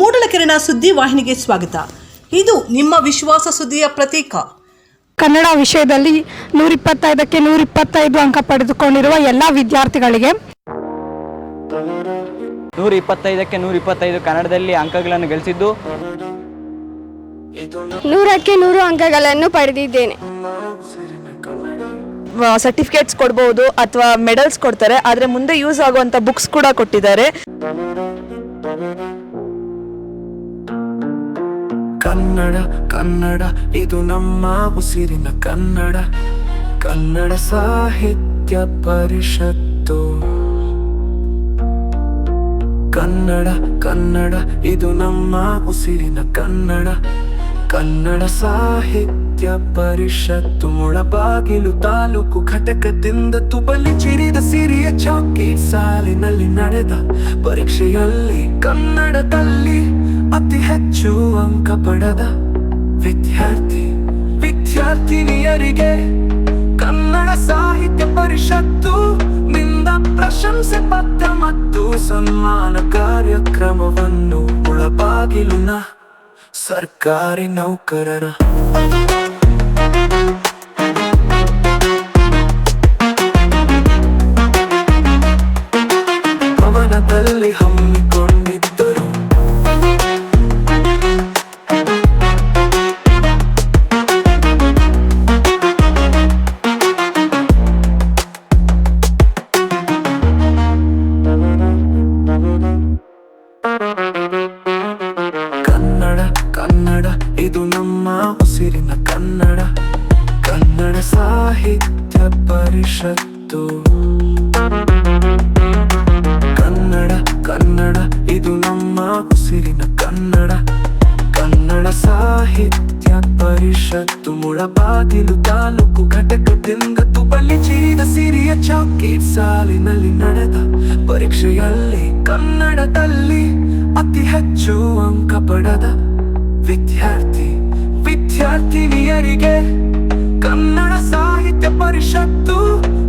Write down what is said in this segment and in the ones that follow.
ಮೂಡಲಕೆರೆನ ಸುದ್ದಿ ವಾಹಿನಿಗೆ ಸ್ವಾಗತ. ಇದು ನಿಮ್ಮ ವಿಶ್ವಾಸ ಸುದ್ದಿಯ ಪ್ರತೀಕ. ಕನ್ನಡ ವಿಷಯದಲ್ಲಿ ನೂರಿಪ್ಪತ್ತೈದಕ್ಕೆ ನೂರಿಪ್ಪತ್ತೈದು ಅಂಕ ಪಡೆದುಕೊಂಡಿರುವ ಎಲ್ಲ ವಿದ್ಯಾರ್ಥಿಗಳಿಗೆ ನೂರ ಇಪ್ಪತ್ತೈದಕ್ಕೆ ನೂರ ಇಪ್ಪತ್ತೈದು ಕನ್ನಡದಲ್ಲಿ ಅಂಕಗಳನ್ನು ಗಳಿಸಿದ್ದು ನೂರಕ್ಕೆ ನೂರು ಅಂಕಗಳನ್ನು ಪಡೆದಿದ್ದೇನೆ. ಸರ್ಟಿಫಿಕೇಟ್ಸ್ ಕೊಡ್ಬೋದು ಅಥವಾ ಮೆಡಲ್ಸ್ ಕೊಡ್ತಾರೆ ಆದರೆ ಮುಂದೆ ಯೂಸ್ ಆಗುವಂಥ ಬುಕ್ಸ್ ಕೂಡ ಕೊಟ್ಟಿದ್ದಾರೆ. ಕನ್ನಡ ಕನ್ನಡ, ಇದು ನಮ್ಮ ಉಸಿರಿನ ಕನ್ನಡ. ಕನ್ನಡ ಸಾಹಿತ್ಯ ಪರಿಷತ್ತು. ಕನ್ನಡ ಕನ್ನಡ, ಇದು ನಮ್ಮ ಉಸಿರಿನ ಕನ್ನಡ. ಕನ್ನಡ ಸಾಹಿತ್ಯ ಪರಿಷತ್ತು, ಮೊಳಬಾಗಿಲು ತಾಲೂಕು ಘಟಕದಿಂದ ತುಬಲಿ ಚಿರಿದ ಸಿರಿಯ ಚೌಕಿ. ಸಾಲಿನಲ್ಲಿ ನಡೆದ ಪರೀಕ್ಷೆಯಲ್ಲಿ ಕನ್ನಡದಲ್ಲಿ ಅತಿ ಹೆಚ್ಚು ಅಂಕ ಪಡೆದ ವಿದ್ಯಾರ್ಥಿ. ವಿದ್ಯಾರ್ಥಿನಿಯರಿಗೆ ಕನ್ನಡ ಸಾಹಿತ್ಯ ಪರಿಷತ್ತು ನಿಂದ ಪ್ರಶಂಸೆ ಪತ್ರ ಮತ್ತು ಸನ್ಮಾನ ಕಾರ್ಯಕ್ರಮವನ್ನು ಒಳಬಾಗಿಲಿನ ಸರ್ಕಾರಿ ನೌಕರರ. ಭವನದಲ್ಲಿ ಬಾಗಿಲು ತಾಲೂಕು ಘಟಕದಿಂದ ತುಬಲಿ ಚಿರಿದ ಸಿರಿಯ ಚೌಕಿ ಸಾಲಿನಲ್ಲಿ ನಡೆದ ಪರೀಕ್ಷೆಯಲ್ಲಿ ಕನ್ನಡದಲ್ಲಿ ಅತಿ ಹೆಚ್ಚು ಅಂಕ ಪಡೆದ ವಿದ್ಯಾರ್ಥಿ ವಿದ್ಯಾರ್ಥಿನಿಯರಿಗೆ ಕನ್ನಡ ಸಾಹಿತ್ಯ ಪರಿಷತ್ತು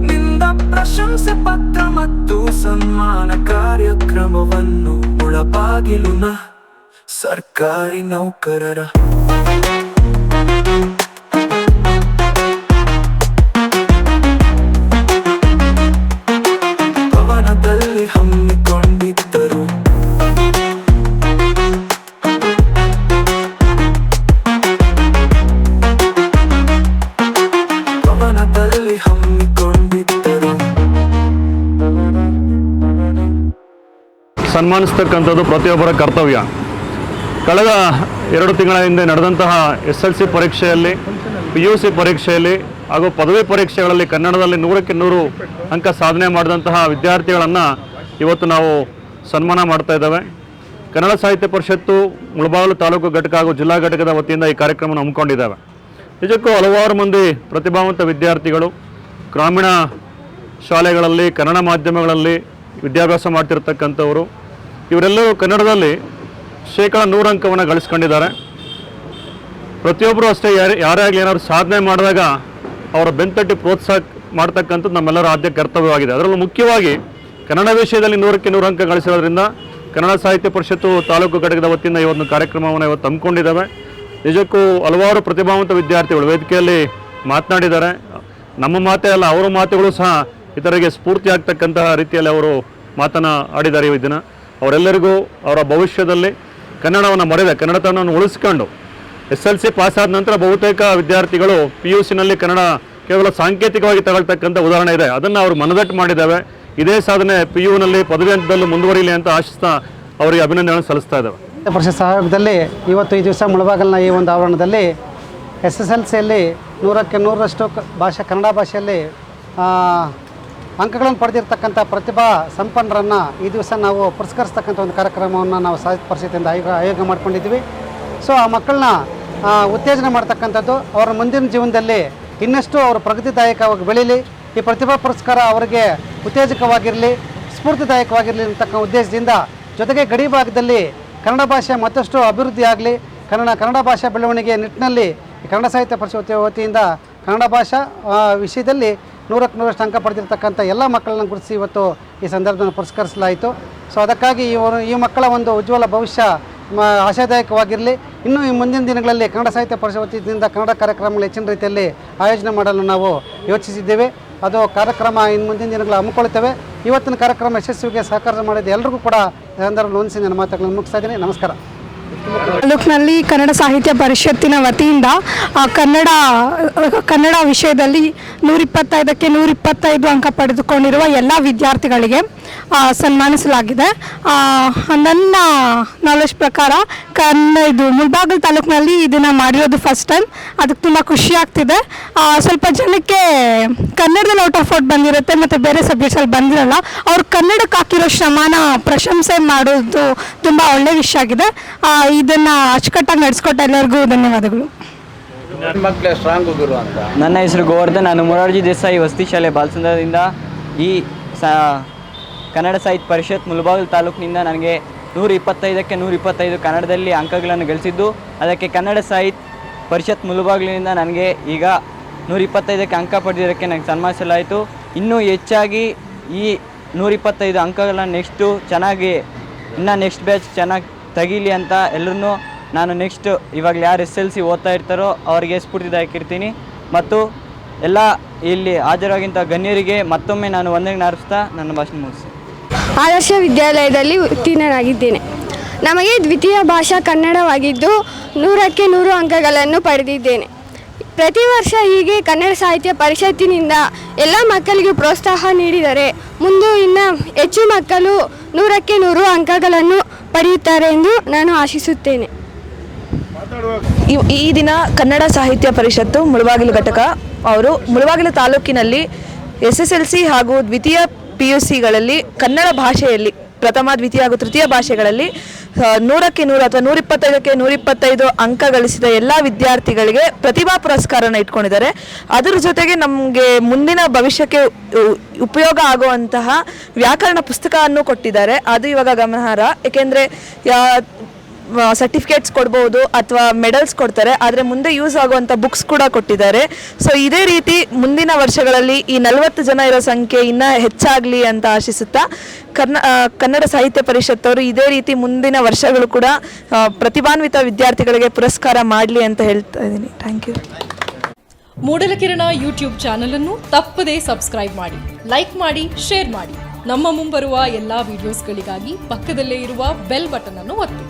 ನಿಂದ ಪ್ರಶಂಸೆ ಪತ್ರ ಮತ್ತು ಸನ್ಮಾನ ಕಾರ್ಯಕ್ರಮವನ್ನು ಮುಳಬಾಗಿಲುನ ಸರ್ಕಾರಿ ನೌಕರರ ಸನ್ಮಾನಿಸ್ತಕ್ಕಂಥದ್ದು ಪ್ರತಿಯೊಬ್ಬರ ಕರ್ತವ್ಯ. ಕಳೆದ ಎರಡು ತಿಂಗಳ ಹಿಂದೆ ನಡೆದಂತಹ ಎಸ್ ಎಲ್ ಸಿ ಪರೀಕ್ಷೆಯಲ್ಲಿ, ಪಿ ಯು ಸಿ ಪರೀಕ್ಷೆಯಲ್ಲಿ ಹಾಗೂ ಪದವಿ ಪರೀಕ್ಷೆಗಳಲ್ಲಿ ಕನ್ನಡದಲ್ಲಿ ನೂರಕ್ಕೆ ನೂರು ಅಂಕ ಸಾಧನೆ ಮಾಡಿದಂತಹ ವಿದ್ಯಾರ್ಥಿಗಳನ್ನು ಇವತ್ತು ನಾವು ಸನ್ಮಾನ ಮಾಡ್ತಾ ಇದ್ದೇವೆ. ಕನ್ನಡ ಸಾಹಿತ್ಯ ಪರಿಷತ್ತು ಮುಳಬಾಗಿಲು ತಾಲೂಕು ಘಟಕ ಹಾಗೂ ಜಿಲ್ಲಾ ಘಟಕದ ವತಿಯಿಂದ ಈ ಕಾರ್ಯಕ್ರಮವನ್ನು ಹಮ್ಮಿಕೊಂಡಿದ್ದಾವೆ. ನಿಜಕ್ಕೂ ಹಲವಾರು ಮಂದಿ ಪ್ರತಿಭಾವಂತ ವಿದ್ಯಾರ್ಥಿಗಳು ಗ್ರಾಮೀಣ ಶಾಲೆಗಳಲ್ಲಿ, ಕನ್ನಡ ಮಾಧ್ಯಮಗಳಲ್ಲಿ ವಿದ್ಯಾಭ್ಯಾಸ ಮಾಡ್ತಿರ್ತಕ್ಕಂಥವರು. ಇವರೆಲ್ಲರೂ ಕನ್ನಡದಲ್ಲಿ ಶೇಕಡ ನೂರು ಅಂಕವನ್ನು ಗಳಿಸ್ಕೊಂಡಿದ್ದಾರೆ. ಪ್ರತಿಯೊಬ್ಬರು ಅಷ್ಟೇ ಯಾರೇ ಯಾರೇ ಆಗಲಿ ಏನಾದ್ರು ಸಾಧನೆ ಮಾಡಿದಾಗ ಅವರ ಬೆಂತಟ್ಟಿ ಪ್ರೋತ್ಸಾಹ ಮಾಡ್ತಕ್ಕಂಥದ್ದು ನಮ್ಮೆಲ್ಲರ ಆದ್ಯ ಕರ್ತವ್ಯವಾಗಿದೆ. ಅದರಲ್ಲೂ ಮುಖ್ಯವಾಗಿ ಕನ್ನಡ ವಿಷಯದಲ್ಲಿ ನೂರಕ್ಕೆ ನೂರು ಅಂಕ ಗಳಿಸಿರೋದ್ರಿಂದ ಕನ್ನಡ ಸಾಹಿತ್ಯ ಪರಿಷತ್ತು ತಾಲೂಕು ಘಟಕದ ವತಿಯಿಂದ ಈ ಒಂದು ಕಾರ್ಯಕ್ರಮವನ್ನು ಇವತ್ತು ಹಮ್ಮಿಕೊಂಡಿದ್ದಾವೆ. ನಿಜಕ್ಕೂ ಹಲವಾರು ಪ್ರತಿಭಾವಂತ ವಿದ್ಯಾರ್ಥಿಗಳು ವೇದಿಕೆಯಲ್ಲಿ ಮಾತನಾಡಿದ್ದಾರೆ. ನಮ್ಮ ಮಾತೇ ಅಲ್ಲ, ಅವರ ಮಾತುಗಳು ಸಹ ಇತರರಿಗೆ ಸ್ಫೂರ್ತಿ ಆಗ್ತಕ್ಕಂತಹ ರೀತಿಯಲ್ಲಿ ಅವರು ಮಾತನ್ನು ಆಡಿದ್ದಾರೆ ದಿನ. ಅವರೆಲ್ಲರಿಗೂ ಅವರ ಭವಿಷ್ಯದಲ್ಲಿ ಕನ್ನಡವನ್ನು ಮರೆದ ಕನ್ನಡತನವನ್ನು ಉಳಿಸ್ಕೊಂಡು ಎಸ್ ಎಲ್ ಸಿ ಪಾಸ್ ಆದ ನಂತರ ಬಹುತೇಕ ವಿದ್ಯಾರ್ಥಿಗಳು ಪಿ ಯು ಸಿನಲ್ಲಿ ಕನ್ನಡ ಕೇವಲ ಸಾಂಕೇತಿಕವಾಗಿ ತಗೊಳ್ತಕ್ಕಂಥ ಉದಾಹರಣೆ ಇದೆ. ಅದನ್ನು ಅವರು ಮನದಟ್ಟು ಮಾಡಿದ್ದಾವೆ. ಇದೇ ಸಾಧನೆ ಪಿ ಯುನಲ್ಲಿ ಪದವಿ ಹಂತದಲ್ಲೂ ಮುಂದುವರಿಯಲಿ ಅಂತ ಆಶಿಸ್ತಾ ಅವರಿಗೆ ಅಭಿನಂದನೆ ಸಲ್ಲಿಸ್ತಾ ಇದ್ದಾವೆ. ವರ್ಷ ಸಹಯೋಗದಲ್ಲಿ ಇವತ್ತು ಈ ದಿವಸ ಮುಳಬಾಗಲ್ನ ಈ ಒಂದು ಆವರಣದಲ್ಲಿ ಎಸ್ ಎಸ್ ಎಲ್ ಸಿಯಲ್ಲಿ ನೂರಕ್ಕೆ ನೂರರಷ್ಟು ಭಾಷೆ ಕನ್ನಡ ಭಾಷೆಯಲ್ಲಿ ಅಂಕಗಳನ್ನು ಪಡೆದಿರ್ತಕ್ಕಂಥ ಪ್ರತಿಭಾ ಸಂಪನ್ನರನ್ನು ಈ ದಿವಸ ನಾವು ಪುರಸ್ಕರಿಸ್ತಕ್ಕಂಥ ಒಂದು ಕಾರ್ಯಕ್ರಮವನ್ನು ನಾವು ಸಾಹಿತ್ಯ ಪರಿಷತ್ತಿಂದ ಆಯೋಗ ಆಯೋಗ ಮಾಡ್ಕೊಂಡಿದ್ವಿ ಸೊ, ಆ ಮಕ್ಕಳನ್ನ ಉತ್ತೇಜನ ಮಾಡ್ತಕ್ಕಂಥದ್ದು ಅವರ ಮುಂದಿನ ಜೀವನದಲ್ಲಿ ಇನ್ನಷ್ಟು ಅವರು ಪ್ರಗತಿದಾಯಕವಾಗಿ ಬೆಳೀಲಿ. ಈ ಪ್ರತಿಭಾ ಪುರಸ್ಕಾರ ಅವರಿಗೆ ಉತ್ತೇಜಕವಾಗಿರಲಿ, ಸ್ಫೂರ್ತಿದಾಯಕವಾಗಿರಲಿ ಅಂತಕ್ಕ ಉದ್ದೇಶದಿಂದ ಜೊತೆಗೆ ಗಡಿ ಭಾಗದಲ್ಲಿ ಕನ್ನಡ ಭಾಷೆ ಮತ್ತಷ್ಟು ಅಭಿವೃದ್ಧಿ ಆಗಲಿ. ಕನ್ನಡ ಕನ್ನಡ ಭಾಷಾ ಬೆಳವಣಿಗೆ ನಿಟ್ಟಿನಲ್ಲಿ ಕನ್ನಡ ಸಾಹಿತ್ಯ ಪರಿಷತ್ ವತಿಯಿಂದ ಕನ್ನಡ ಭಾಷಾ ವಿಷಯದಲ್ಲಿ ನೂರಕ್ಕೆ ನೂರಷ್ಟು ಅಂಕ ಪಡೆದಿರ್ತಕ್ಕಂಥ ಎಲ್ಲ ಮಕ್ಕಳನ್ನ ಗುರುತಿಸಿ ಇವತ್ತು ಈ ಸಂದರ್ಭದಲ್ಲಿ ಪುರಸ್ಕರಿಸಲಾಯಿತು. ಸೊ ಅದಕ್ಕಾಗಿ ಇವರು ಈ ಮಕ್ಕಳ ಒಂದು ಉಜ್ವಲ ಭವಿಷ್ಯ ಆಶಾದಾಯಕವಾಗಿರಲಿ. ಇನ್ನು ಈ ಮುಂದಿನ ದಿನಗಳಲ್ಲಿ ಕನ್ನಡ ಸಾಹಿತ್ಯ ಪರಿಷತ್ತಿನಿಂದ ಕನ್ನಡ ಕಾರ್ಯಕ್ರಮಗಳು ಹೆಚ್ಚಿನ ರೀತಿಯಲ್ಲಿ ಆಯೋಜನೆ ಮಾಡಲು ನಾವು ಯೋಚಿಸಿದ್ದೇವೆ. ಅದು ಕಾರ್ಯಕ್ರಮ ಇನ್ನು ಮುಂದಿನ ದಿನಗಳು ಹಮ್ಮಿಕೊಳ್ತೇವೆ ಇವತ್ತಿನ ಕಾರ್ಯಕ್ರಮ ಯಶಸ್ವಿಗೆ ಸಹಕಾರ ಮಾಡಿದ ಎಲ್ಲರಿಗೂ ಕೂಡ ಸಂದರ್ಭ ಹೊಂದಿಸಿ ನನ್ನ ಮಾತುಗಳನ್ನು ಮುಗಿಸ್ತಾ ಇದ್ದೀನಿ. ನಮಸ್ಕಾರ. ತಾಲೂಕಿನಲ್ಲಿ ಕನ್ನಡ ಸಾಹಿತ್ಯ ಪರಿಷತ್ತಿನ ವತಿಯಿಂದ ಕನ್ನಡ ಕನ್ನಡ ವಿಷಯದಲ್ಲಿ ನೂರಿಪ್ಪತ್ತೈದಕ್ಕೆ ನೂರಿಪ್ಪತ್ತೈದು ಅಂಕ ಪಡೆದುಕೊಂಡಿರುವ ಎಲ್ಲ ವಿದ್ಯಾರ್ಥಿಗಳಿಗೆ ಸನ್ಮಾನಿಸಲಾಗಿದೆ. ನನ್ನ ನಾಲೆಜ್ ಪ್ರಕಾರ ಕನ್ನ ಇದು ಮುಳಬಾಗಿಲು ತಾಲೂಕಿನಲ್ಲಿ ಇದನ್ನು ಮಾಡಿರೋದು ಫಸ್ಟ್ ಟೈಮ್ ಅದಕ್ಕೆ ತುಂಬ ಖುಷಿ ಆಗ್ತಿದೆ. ಸ್ವಲ್ಪ ಜನಕ್ಕೆ ಕನ್ನಡದಲ್ಲಿ ಔಟ್ ಆಫ್ ಔಟ್ ಬಂದಿರುತ್ತೆ ಮತ್ತು ಬೇರೆ ಸಬ್ಜೆಕ್ಟ್ಸಲ್ಲಿ ಬಂದಿರಲ್ಲ ಅವ್ರು ಕನ್ನಡಕ್ಕೆ ಹಾಕಿರೋ ಶ್ರಮನ ಪ್ರಶಂಸೆ ಮಾಡೋದು ತುಂಬ ಒಳ್ಳೆಯ ವಿಷಯ ಆಗಿದೆ. ಇದನ್ನು ಅಚ್ಚುಕಟ್ಟಾಗಿ ನಡೆಸ್ಕೊಟ್ಟ ಎಲ್ಲರಿಗೂ ಧನ್ಯವಾದಗಳು. ನನ್ನ ಹೆಸರು ಗೋವರ್ಧನ್. ನಾನು ಮೊರಾರ್ಜಿ ದೇಸಾಯಿ ವಸತಿ ಶಾಲೆ ಬಾಲಸಂದ್ರದಿಂದ ಈ ಸ ಕನ್ನಡ ಸಾಹಿತ್ಯ ಪರಿಷತ್ ಮುಳಬಾಗಿಲು ತಾಲೂಕಿನಿಂದ ನನಗೆ ನೂರ ಇಪ್ಪತ್ತೈದಕ್ಕೆ ನೂರ ಇಪ್ಪತ್ತೈದು ಕನ್ನಡದಲ್ಲಿ ಅಂಕಗಳನ್ನು ಗಳಿಸಿದ್ದು, ಅದಕ್ಕೆ ಕನ್ನಡ ಸಾಹಿತ್ಯ ಪರಿಷತ್ ಮುಳಬಾಗಿಲಿನಿಂದ ನನಗೆ ಈಗ ನೂರ ಇಪ್ಪತ್ತೈದಕ್ಕೆ ಅಂಕ ಪಡೆದಿದ್ದಕ್ಕೆ ನನಗೆ ಸನ್ಮಾನಿಸಲಾಯಿತು. ಇನ್ನೂ ಹೆಚ್ಚಾಗಿ ಈ ನೂರ ಇಪ್ಪತ್ತೈದು ಅಂಕಗಳನ್ನು ನೆಕ್ಸ್ಟು ಚೆನ್ನಾಗಿ, ಇನ್ನು ನೆಕ್ಸ್ಟ್ ಬ್ಯಾಚ್ ಚೆನ್ನಾಗಿ ತೆಗೀಲಿ ಅಂತ ಎಲ್ಲರೂ ನಾನು ನೆಕ್ಸ್ಟ್ ಇವಾಗ ಯಾರು ಎಸ್ ಎಲ್ ಸಿ ಓದ್ತಾ ಇರ್ತಾರೋ ಅವರಿಗೆ ಸ್ಫೂರ್ತಿದಾಯಕಿರ್ತೀನಿ ಮತ್ತು ಎಲ್ಲ ಇಲ್ಲಿ ಹಾಜರಾಗಿಂಥ ಗಣ್ಯರಿಗೆ ಮತ್ತೊಮ್ಮೆ ನಾನು ಒಂದನೇ ನಾರಿಸ್ತಾ, ನನ್ನ ಭಾಷಣ ಮುಗಿಸ್ತೀನಿ. ಆದರ್ಶ ವಿದ್ಯಾಲಯದಲ್ಲಿ ಉತ್ತೀರ್ಣನಾಗಿದ್ದೇನೆ ನಮಗೆ ದ್ವಿತೀಯ ಭಾಷಾ ಕನ್ನಡವಾಗಿದ್ದು ನೂರಕ್ಕೆ ನೂರು ಅಂಕಗಳನ್ನು ಪಡೆದಿದ್ದೇನೆ. ಪ್ರತಿ ವರ್ಷ ಹೀಗೆ ಕನ್ನಡ ಸಾಹಿತ್ಯ ಪರಿಷತ್ತಿನಿಂದ ಎಲ್ಲ ಮಕ್ಕಳಿಗೆ ಪ್ರೋತ್ಸಾಹ ನೀಡಿದರೆ ಮುಂದೆ ಇನ್ನು ಹೆಚ್ಚು ಮಕ್ಕಳು ನೂರಕ್ಕೆ ನೂರು ಅಂಕಗಳನ್ನು ಪಡೆಯುತ್ತಾರೆ ಎಂದು ನಾನು ಆಶಿಸುತ್ತೇನೆ. ಈ ದಿನ ಕನ್ನಡ ಸಾಹಿತ್ಯ ಪರಿಷತ್ತು ಮುಳಬಾಗಿಲು ಘಟಕ ಅವರು ಮುಳಬಾಗಿಲು ತಾಲೂಕಿನಲ್ಲಿ ಎಸ್ ಎಸ್ ಎಲ್ ಸಿ ಹಾಗೂ ದ್ವಿತೀಯ ಪಿ ಯು ಸಿಗಳಲ್ಲಿ ಕನ್ನಡ ಭಾಷೆಯಲ್ಲಿ ಪ್ರಥಮ, ದ್ವಿತೀಯ ಹಾಗೂ ತೃತೀಯ ಭಾಷೆಗಳಲ್ಲಿ ನೂರಕ್ಕೆ ನೂರು ಅಥವಾ ನೂರಿಪ್ಪತ್ತೈದಕ್ಕೆ ನೂರಿಪ್ಪತ್ತೈದು ಅಂಕ ಗಳಿಸಿದ ಎಲ್ಲ ವಿದ್ಯಾರ್ಥಿಗಳಿಗೆ ಪ್ರತಿಭಾ ಪುರಸ್ಕಾರನ ಇಟ್ಕೊಂಡಿದ್ದಾರೆ. ಅದರ ಜೊತೆಗೆ ನಮಗೆ ಮುಂದಿನ ಭವಿಷ್ಯಕ್ಕೆ ಉಪಯೋಗ ಆಗುವಂತಹ ವ್ಯಾಕರಣ ಪುಸ್ತಕವನ್ನು ಕೊಟ್ಟಿದ್ದಾರೆ. ಅದು ಇವಾಗ ಗಮನಾರ್ಹ. ಏಕೆಂದರೆ ಸರ್ಟಿಫಿಕೇಟ್ಸ್ ಕೊಡ್ಬೋದು ಅಥವಾ ಮೆಡಲ್ಸ್ ಕೊಡ್ತಾರೆ, ಆದರೆ ಮುಂದೆ ಯೂಸ್ ಆಗುವಂಥ ಬುಕ್ಸ್ ಕೂಡ ಕೊಟ್ಟಿದ್ದಾರೆ. ಸೊ ಇದೇ ರೀತಿ ಮುಂದಿನ ವರ್ಷಗಳಲ್ಲಿ ಈ ನಲವತ್ತು ಜನ ಇರೋ ಸಂಖ್ಯೆ ಇನ್ನೂ ಹೆಚ್ಚಾಗಲಿ ಅಂತ ಆಶಿಸುತ್ತಾ, ಕರ್ನ ಕನ್ನಡ ಸಾಹಿತ್ಯ ಪರಿಷತ್ತವರು ಇದೇ ರೀತಿ ಮುಂದಿನ ವರ್ಷಗಳು ಕೂಡ ಪ್ರತಿಭಾನ್ವಿತ ವಿದ್ಯಾರ್ಥಿಗಳಿಗೆ ಪುರಸ್ಕಾರ ಮಾಡಲಿ ಅಂತ ಹೇಳ್ತಾ ಇದ್ದೀನಿ. Thank you Moodalakirana YouTube channel ಅನ್ನು ತಪ್ಪದೇ ಸಬ್ಸ್ಕ್ರೈಬ್ ಮಾಡಿ, ಲೈಕ್ ಮಾಡಿ, ಶೇರ್ ಮಾಡಿ. ನಮ್ಮ ಮುಂಬರುವ ಎಲ್ಲಾ ವಿಡಿಯೋಸ್ಗಳಿಗಾಗಿ ಪಕ್ಕದಲ್ಲೇ ಇರುವ ಬೆಲ್ ಬಟನ್ ಅನ್ನು ಒತ್ತಿ.